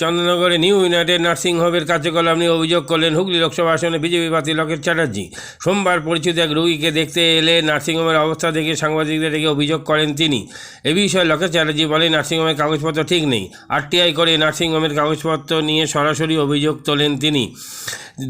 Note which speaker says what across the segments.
Speaker 1: চন্দ্রনগরে new united nursing হোমের কার্যকলাপ নিয়ে অভিযোগ করলেন হুগলি লোকসভা আসনে বিজেপি প্রার্থী লকেট চ্যাটার্জি। সোমবার পরিচিত এক রোগীকে দেখতে এলে নার্সিংহোমের অবস্থা দেখে সাংবাদিকদের ডেকে অভিযোগ করেন তিনি। এ বিষয়ে লকেট চ্যাটার্জি বলেন নার্সিংহোমের কাগজপত্র ঠিক নেই। আরটিআই করে নার্সিংহোমের কাগজপত্র নিয়ে সরাসরি অভিযোগ তোলেন তিনি।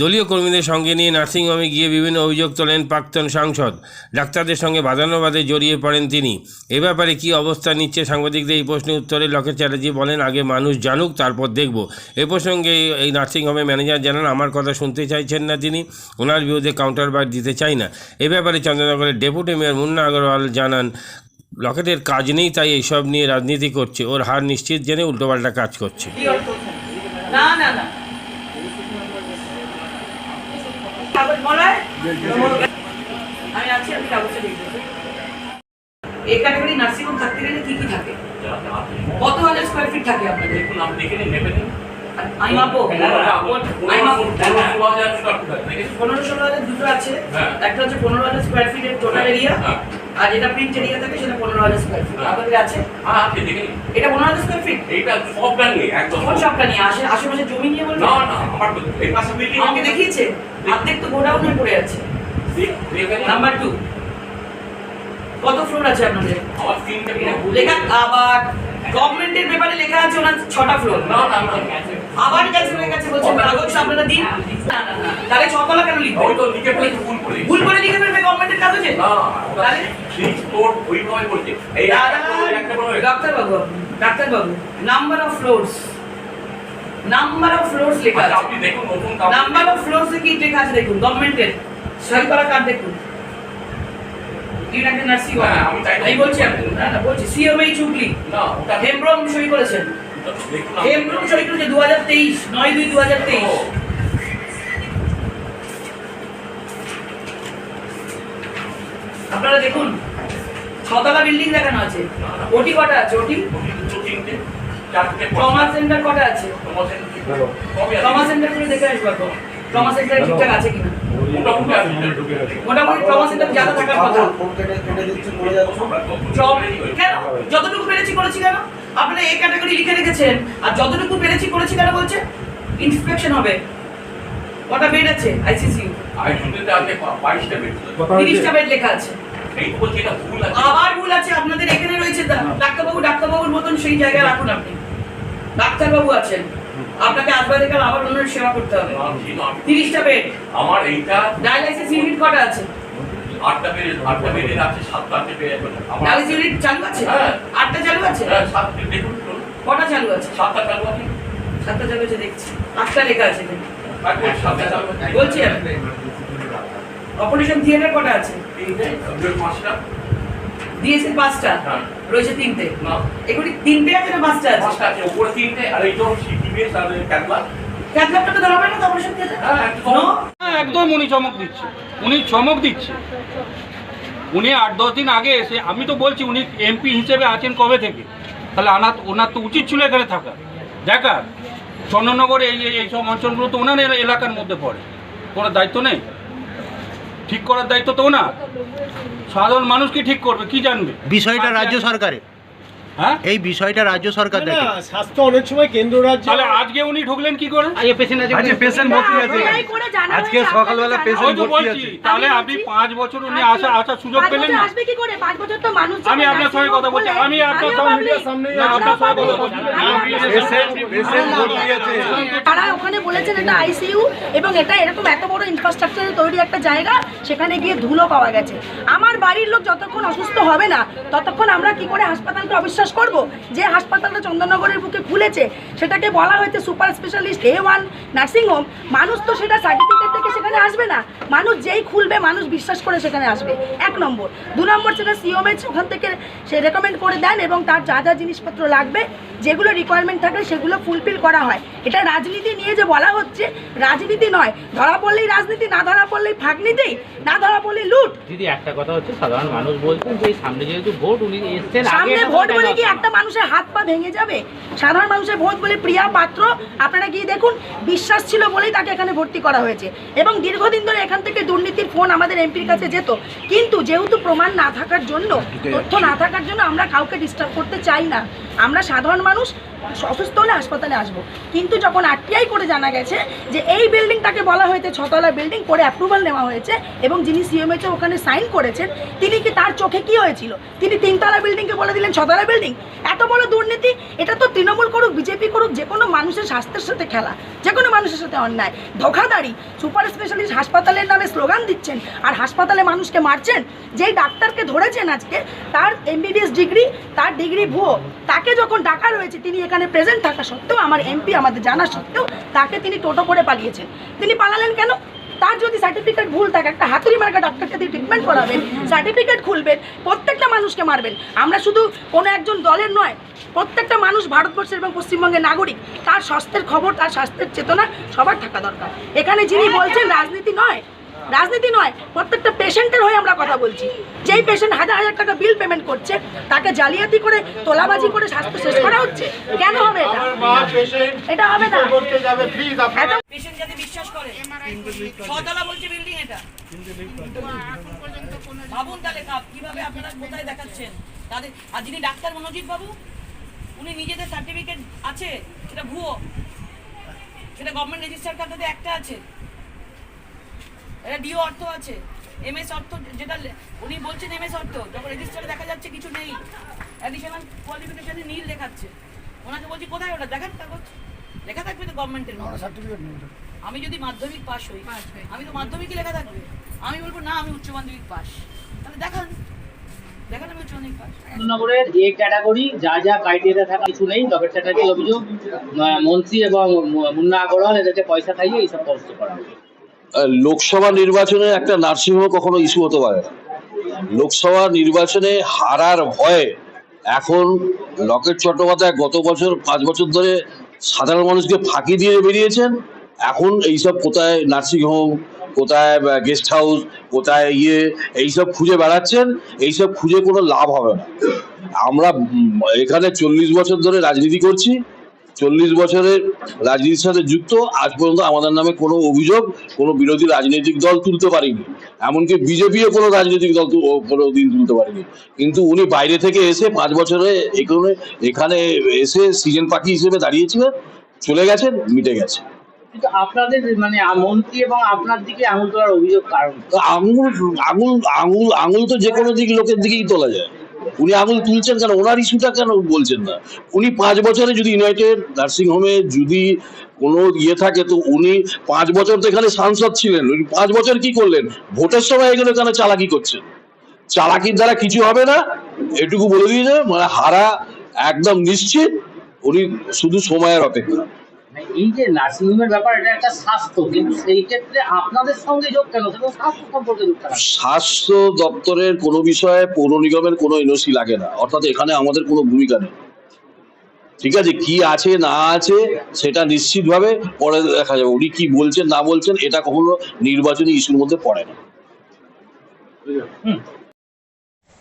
Speaker 1: দলীয় কর্মীদের সঙ্গে নিয়ে নার্সিংহোমে গিয়ে বিভিন্ন অভিযোগ তোলেন প্রাক্তন সাংসদ। ডাক্তারদের সঙ্গে বাদানুবাদে জড়িয়ে পড়েন তিনি। এ ব্যাপারে কী অবস্থা নিচ্ছে সাংবাদিকদের এই প্রশ্নের উত্তরে লকেট চ্যাটার্জি বলেন, আগে মানুষ জানুক, তারপর দেখব। এ প্রসঙ্গে এই নার্সিংহোমের ম্যানেজার জানান, আমার কথা শুনতে চাইছেন না তিনি ওনার বিরুদ্ধে কাউন্টার বার দিতে চাই না। এ ব্যাপারে চন্দ্রনগরের ডেপুটি মেয়র মুন্না আগরওয়াল জানান, লকেটের কাজ নেই, তাই এইসব নিয়ে রাজনীতি করছে। ওর হার নিশ্চিত জেনে উল্টোপাল্টা কাজ করছে।
Speaker 2: আমি আছি, আমি দেখব এই নার্সিং হোম থাকতে কত হাজার স্কোয়ার ফিট থাকে আপনাদের?
Speaker 3: দেখুন আপনি দেখে নিন নেবেন
Speaker 2: আমি মাপবো? আমি মাপবো? পনেরো ষোলো হাজার দুটো আছে।
Speaker 3: হ্যাঁ।
Speaker 2: একটা হচ্ছে পনেরো হাজার স্কোয়ার ফিটের টোটাল এরিয়া
Speaker 3: হ্যাঁ।
Speaker 2: আর যেটা প্রিন্ট এরিয়া থাকে সেটা পনেরো হাজার স্কোয়ার ফিট
Speaker 3: হ্যাঁ।
Speaker 2: আপনাদের আছে?
Speaker 3: হ্যাঁ দেখে নিন।
Speaker 2: এটা পনেরো হাজার স্কোয়ার ফিট
Speaker 3: এইটা সবটা নিয়ে একদম
Speaker 2: সবটা। নিয়ে আসে আশেপাশে জমি নিয়ে বলবেন?
Speaker 3: না না আমার এই পাশে বিল্ডিং
Speaker 2: আমাকে দেখিয়েছে? অর্ধেক তো গোডাউন পড়ে আছে। নাম্বার টু কত ফ্লোর আছে আপনাদের
Speaker 3: আমার তিনটে
Speaker 2: লেখা আবার গভর্নমেন্টের ব্যাপারে লেখা আছে ওনার ছটা ফ্লোর আবার হয়ে বলছেন কাগজ আপনারা দিন। তাহলে কেন লিখবে
Speaker 3: ওই তো লিখে ভুল করে
Speaker 2: ভুল করে লিখে ফেলবে গভর্নমেন্টের কাগজে তাহলে
Speaker 3: ওইভাবে বলছে এই একটা করে
Speaker 2: ডাক্তার বাবু ডাক্তার বাবু number of floors number of floors লেখা
Speaker 3: আচ্ছা,
Speaker 2: আছে
Speaker 3: আপনি দেখুন নতুন
Speaker 2: নাম্বার অফ ফ্লোরস কি লেখা আছে দেখুন গভর্নমেন্টের সই করা কার্ড দেখুন
Speaker 3: আমি
Speaker 2: বলছি আপনি না না বলছি
Speaker 3: না ওটা
Speaker 2: হেমব্রম সই করেছেন। হেমব্রম সই করেছে দু হাজার তেইশ নয় দুই দু হাজার তেইশ আপনারা দেখুন ছতলা বিল্ডিং দেখানো আছে। ওটি কটা আছে ওটি? ট্রমা সেন্টার কটা আছে? ট্রমা সেন্টার করে দেখে আসব ট্রমা সেন্টার ঠিকঠাক আছে কিনা?
Speaker 3: মোটামুটি
Speaker 2: থাকার কথা। যতটুকু পেরেছি করেছি কেন? আপনারা এই ক্যাটাগরি লিখে রেখেছেন আর যতটুকু পেরেছি করেছি কেন বলছে? ইন্সপেকশন হবে। কটা বেড আছে? তিরিশটা বেড লেখা আছে।
Speaker 3: ভুল আছে
Speaker 2: আবার ভুল আছে আপনাদের এখানে রয়েছে ডাক্তারবাবু ডাক্তারবাবুর মতন সেই জায়গায় রাখুন আপনি। ডাক্তারবাবু আছেন। আপনাকে আসবাদে কাল আবার অন্য সেবা করতে হবে। তিরিশটা বেড
Speaker 3: আমার এইটা
Speaker 2: ডায়ালাইসিস ইউনিট কটা আছে?
Speaker 3: আটটা বেডের আটটা বেডের আছে সাতটা আটটা বেড
Speaker 2: ডায়ালিসিস ইউনিট চালু আছে?
Speaker 3: হ্যাঁ।
Speaker 2: আটটা চালু আছে?
Speaker 3: হ্যাঁ, সাতটা দেখুন
Speaker 2: কটা চালু আছে?
Speaker 3: সাতটা চালু আছে।
Speaker 2: সাতটা চালু আছে দেখছি। আটটা লেখা আছে বলছি অপারেশন থিয়েটার কটা আছে?
Speaker 3: পাঁচটা।
Speaker 2: দিয়েছে পাঁচটা।
Speaker 3: হ্যাঁ।
Speaker 2: রয়েছে তিনটে। এগুলি তিনটে আছে না পাঁচটা আছে?
Speaker 3: পাঁচটা আছে উপরে তিনটে আর এই তো
Speaker 2: না অপারেশন থিয়েটার
Speaker 3: হ্যাঁ একদম।
Speaker 4: হ্যাঁ, একদম উনি চমক দিচ্ছে। উনি চমক দিচ্ছে। উনি আট দশ দিন আগে এসে আমি তো বলছি উনি এমপি হিসেবে আছেন কবে থেকে? তাহলে আনার ওনার তো উচিত ছিল এখানে থাকা। দেখার চন্দননগরে এই এই- এইসব অঞ্চলগুলো তো ওনার এলা- এলাকার মধ্যে পড়ে। কোনো দায়িত্ব নেই? ঠিক করার দায়িত্ব তো না সাধারণ মানুষ কি ঠিক করবে? কি জানবে?
Speaker 5: বিষয়টা রাজ্য সরকারের।
Speaker 4: হ্যাঁ?
Speaker 5: এই বিষয়টা রাজ্য সরকার দেখে।
Speaker 6: স্বাস্থ্য অনেক সময় কেন্দ্র রাজ্য
Speaker 4: তাহলে আজকে উনি ঢুকলেন কি করে?
Speaker 5: আজকে পেশেন্ট আছে। আজকে পেশেন্ট ভর্তি আছে।
Speaker 7: আজকে সকালবেলা
Speaker 4: ওই তো বলছি তাহলে আপনি পাঁচ বছর উনি আসা আসার সুযোগ পেলেন না।
Speaker 7: আসবে কি করে? পাঁচ বছর তো মানুষ
Speaker 4: আমি আপনার সঙ্গে কথা বলছি। আমি আপনার সঙ্গে না, আপনার সঙ্গে কথা বলছি। পেশেন্ট পেশেন্ট ভর্তি আছে।
Speaker 7: তারা ওখানে বলেছেন এটা আইসিইউ এবং এটা এরকম এত বড় ইনফ্রাস্ট্রাকচারে তৈরি একটা জায়গা সেখানে গিয়ে ধুলো পাওয়া গেছে। আমার বাড়ির লোক যতক্ষণ অসুস্থ হবে না ততক্ষণ আমরা কি করে হাসপাতালকে অবিশ্বাস করব? যে হাসপাতালটা চন্দননগরের বুকে খুলেছে সেটাকে বলা হয়েছে super specialist A one nursing home মানুষ তো সেটা সার্টিফিকেট থেকে সেখানে আসবে না। মানুষ যেই খুলবে মানুষ বিশ্বাস করে সেখানে আসবে। এক নম্বর। দু নম্বর সেটা সিওমেচ ওখান থেকে সে রেকমেন্ড করে দেন এবং তার যা যা জিনিসপত্র লাগবে যেগুলো রিকোয়ারমেন্ট থাকে সেগুলো ফুলফিল করা হয়। এটা রাজনীতি নিয়ে যে বলা হচ্ছে রাজনীতি নয়। ধরা পড়লেই রাজনীতি না ধরা পড়লেই ফাঁকনীতি না ধরা পড়লেই লুট।
Speaker 8: দিদি একটা কথা হচ্ছে সাধারণ মানুষ বলছেন যে সামনে যেহেতু ভোট উনি এসছেন আগে
Speaker 7: সামনে ভোট
Speaker 8: কেন
Speaker 7: বলে কি একটা মানুষের হাত পা ভেঙে যাবে। সাধারণ মানুষের ভোট বলে প্রিয়া পাত্র আপনারা গিয়ে দেখুন বিশ্বাস ছিল বলেই তাকে এখানে ভর্তি করা হয়েছে। এবং দীর্ঘদিন ধরে এখান থেকে দুর্নীতির ফোন আমাদের এমপির কাছে যেত। কিন্তু যেহেতু প্রমাণ না থাকার জন্য তথ্য না থাকার জন্য আমরা কাউকে ডিস্টার্ব করতে চাই না। আমরা সাধারণ মানুষ অসুস্থ হলে হাসপাতালে আসব। কিন্তু যখন আরটিআই করে জানা গেছে যে এই বিল্ডিংটাকে বলা হয়েছে, ছতলা বিল্ডিং করে অ্যাপ্রুভাল নেওয়া হয়েছে এবং যিনি সিএমএইচ ওখানে সাইন করেছেন, তিনি কি তার চোখে কি হয়েছিল? তিনি তিনতলা বিল্ডিংকে বলে দিলেন ছতলা বিল্ডিং? এত বড় দুর্নীতি? এটা তো তৃণমূল করুক, বিজেপি করুক, যে কোনো মানুষের স্বাস্থ্যের সাথে খেলা, যে কোনো মানুষের সাথে অন্যায়। ধোখাদারি সুপার স্পেশালিস্ট হাসপাতালের নামে স্লোগান দিচ্ছেন আর হাসপাতালে মানুষকে মারছেন। যেই ডাক্তারকে ধরেছেন আজকে, তার এমবিবিএস ডিগ্রি, তার ডিগ্রি ভুয়ো, তাকে যখন ডাকা রয়েছে, তিনি এখানে প্রেজেন্ট থাকা সত্ত্বেও, আমার এমপি আমাদের জানা সত্ত্বেও তাকে তিনি টোটো করে পালিয়েছেন। তিনি পালালেন কেন? তার যদি সার্টিফিকেট ভুল থাকে, একটা হাতুড়ি মার্কা ডাক্তারকে দিয়ে ট্রিটমেন্ট করাবেন সার্টিফিকেট খুলবেন, প্রত্যেকটা মানুষকে মারবেন। আমরা শুধু কোনো একজন দলের নয়, প্রত্যেকটা মানুষ ভারতবর্ষের এবং পশ্চিমবঙ্গের নাগরিক। তার স্বাস্থ্যের খবর, তার স্বাস্থ্যের চেতনা সবার থাকা দরকার। এখানে যিনি বলছেন, রাজনীতি নয় রাজনীতি নয় প্রত্যেকটা পেশেন্টের হয়ে আমরা কথা বলছি। যেই পেশেন্ট হাজার হাজার টাকা বিল পেমেন্ট করছে তাকে জালিয়াতি করে তোলাবাজি করে স্বাস্থ্য শেষ করা হচ্ছে? কেন হবে এটা? এটা হবে না। পেশেন্ট যাতে বিশ্বাস করে। ছতলা বলছে বিল্ডিং এটা। ভাবুন তাহলে কীভাবে আপনারা কোথায় দেখাচ্ছেন? তাদের আর যিনি ডাক্তার মনোজিৎ বাবু উনি নিজেদের সার্টিফিকেট আছে সেটা ভুয়ো। সেটা গভর্নমেন্ট রেজিস্টার কার্ডে একটা আছে। এটা ডিও অর্থ আছে। এমএস অর্থ যেটা উনি বলছেন এমএস অর্থ। যখন রেজিস্টারে দেখা যাচ্ছে কিছু নেই। অ্যাডিশনাল কোয়ালিফিকেশনে নীল দেখাচ্ছে ওনাকে বলছি কোথায় ওটা? দেখান কাগজ? লেখা থাকবে তো গভর্নমেন্টের আমি যদি মাধ্যমিক পাস হই আমি তো মাধ্যমিকই লেখা থাকবে। আমি বলব না আমি উচ্চ মাধ্যমিক পাস তাহলে দেখান। দেখান আমি উচ্চ মাধ্যমিক পাস
Speaker 8: নগরের এ ক্যাটাগরি যা যা ক্রাইটেরিয়া থাকা কিছু নেই অভিযোগ মন্ত্রী এবং মুন্না আগরওয়াল এদেরকে পয়সা খাইয়ে এইসব তদন্ত করা।
Speaker 9: লোকসভা নির্বাচনে একটা নার্সিংহোম কখনো ইস্যু হতে পারে না। লোকসভা নির্বাচনে হারার ভয়ে এখন লকেট চট্টোপাধ্যায় গত বছর পাঁচ বছর ধরে সাধারণ মানুষকে ফাঁকি দিয়ে বেরিয়েছেন। এখন এইসব কোথায় নার্সিংহোম, কোথায় গেস্ট হাউস, কোথায় ইয়ে এইসব খুঁজে বেড়াচ্ছেন। এইসব খুঁজে কোনো লাভ হবে না। আমরা এখানে চল্লিশ বছর ধরে রাজনীতি করছি। চল্লিশ বছরের রাজনীতির সাথে যুক্ত আজ পর্যন্ত আমাদের নামে কোনো অভিযোগ কোনো বিরোধী রাজনৈতিক দল তুলতে পারেনি। এমনকি বিজেপিও কোনো রাজনৈতিক দল কোনো দিন তুলতে পারেনি। কিন্তু উনি বাইরে থেকে এসে পাঁচ বছরে এখানে এখানে এসে সিজন পাখি হিসেবে দাঁড়িয়েছিলেন চলে গেছেন মিটে গেছে।
Speaker 8: কিন্তু আপনাদের মানে মন্ত্রী এবং আপনার দিকে আঙুল তোলার অভিযোগ কারণ
Speaker 9: আঙুল আঙুল আঙুল আঙুল তো যে কোনো দিক লোকের দিকেই তোলা যায়। উনি আঙুল তুলছেন কেন? ওনার ইস্যুটা কেন বলছেন না? উনি পাঁচ বছরে যদি ইউনাইটেড নার্সিং হোমে যদি কোনো ইয়ে থাকে, তো উনি পাঁচ বছর তো এখানে সাংসদ ছিলেন। উনি পাঁচ বছর কি করলেন? ভোটের সময় এগুলো কেন চালাকি করছেন? চালাকির দ্বারা কিছু হবে না? এটুকু বলে দিয়েছে মানে হারা একদম নিশ্চিত, উনি শুধু সময়ের অপেক্ষা।
Speaker 8: এই যে নার্সিংহোমের ব্যাপার এটা একটা স্বাস্থ্য কিন্তু সেই ক্ষেত্রে আপনাদের সঙ্গে যোগ কেন স্বাস্থ্য সম্পর্কে যোগ
Speaker 9: স্বাস্থ্য দপ্তরের কোনো বিষয়ে পৌর নিগমের কোনো এনওসি লাগে না অর্থাৎ এখানে আমাদের কোনো ভূমিকা নেই। ঠিক আছে কি আছে না আছে সেটা নিশ্চিতভাবে পরে দেখা যাবে উনি কি বলছেন না বলছেন এটা কখনো নির্বাচনী ইস্যুর মধ্যে পড়ে না।